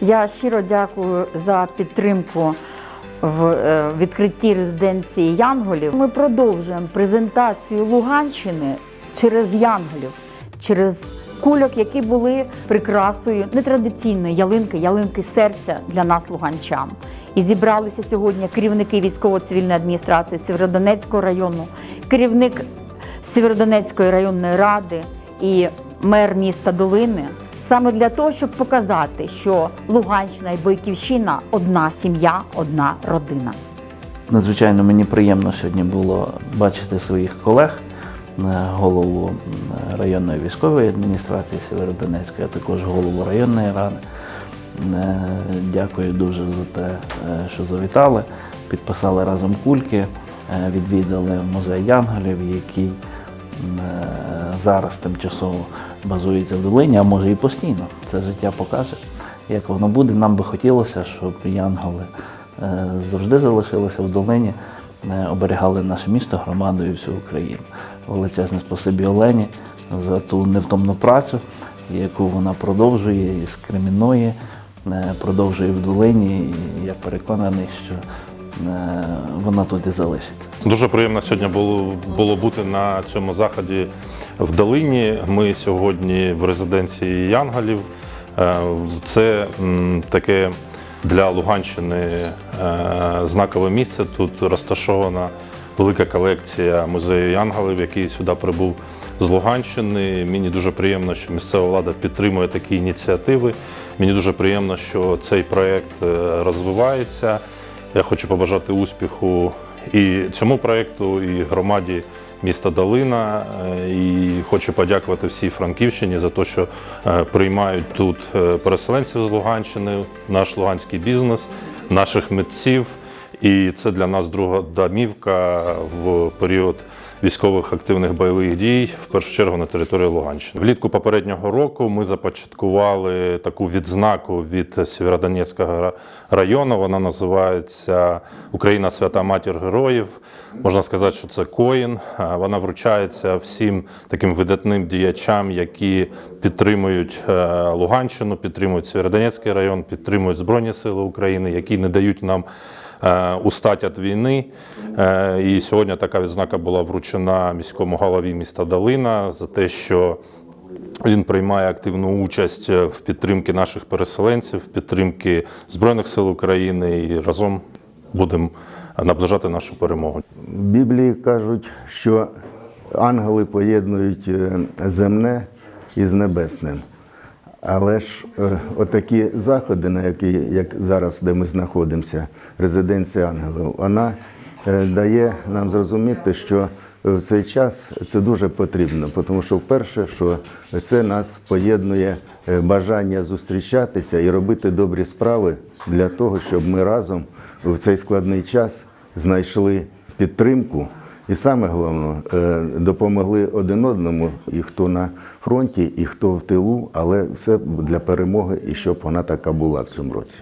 Я щиро дякую за підтримку в е, відкритті резиденції Янголів. Ми продовжуємо презентацію Луганщини через Янголів, через кульок, які були прикрасою нетрадиційної ялинки, ялинки серця для нас, луганчан. І зібралися сьогодні керівники військово-цивільної адміністрації Сєвєродонецького району, керівник Сєвєродонецької районної ради і мер міста Долини саме для того, щоб показати, що Луганщина і Бойківщина одна сім'я, одна родина. Надзвичайно мені приємно сьогодні було бачити своїх колег, е, голову районної військової адміністрації Сєвєродонецької, а також голову районної ради. Е, Дякую дуже за те, е, що завітали, підписали разом кульки, відвідали музей Янголів, який зараз тимчасово базується в Долині, а може і постійно. Це життя покаже, як воно буде. Нам би хотілося, щоб Янголи е, завжди залишилися в долині, е, оберігали наше місто, громаду і всю Україну. Величезне спасибі Олені за ту невтомну працю, яку вона продовжує із Кремінної, е, продовжує в долині. І я переконаний, що е, вона тут і залишиться. Дуже приємно сьогодні було, було бути на цьому заході в Долині. Ми сьогодні в резиденції Янголів. Е, Це таке для Луганщини е, знакове місце. Тут розташована велика колекція музею Янголів, який сюди прибув з Луганщини. Мені дуже приємно, що місцева влада підтримує такі ініціативи. Мені дуже приємно, що цей проект е, розвивається. Я хочу побажати успіху і цьому проєкту, і громаді міста Долина. Е, І хочу подякувати всій Франківщині за те, що е, приймають тут е, переселенців з Луганщини, наш луганський бізнес, наших митців. І це для нас друга домівка в період військових активних бойових дій, в першу чергу на території Луганщини. Влітку попереднього року ми започаткували таку відзнаку від Сєвєродонецького району. Вона називається Україна Свята Матір Героїв. Можна сказати, що це коїн. Вона вручається всім таким видатним діячам, які підтримують е, Луганщину, підтримують Сєвєродонецький район, підтримують Збройні Сили України, які не дають нам е, устать від війни. Е, І сьогодні така відзнака була вручена міському голові міста Долина за те, що він приймає активну участь в підтримці наших переселенців, в підтримці Збройних сил України і разом будемо наближати нашу перемогу. В Біблії кажуть, що ангели поєднують е, земне із небесним. Але ж е, отакі заходи, на які, як зараз, де ми знаходимося, резиденція ангелів, вона е, дає нам зрозуміти, що в цей час це дуже потрібно, тому що вперше, що це нас поєднує е, бажання зустрічатися і робити добрі справи для того, щоб ми разом в цей складний час знайшли підтримку і саме головне е, допомогли один одному, і хто на фронті, і хто в тилу, але все для перемоги, і щоб вона така була в цьому році.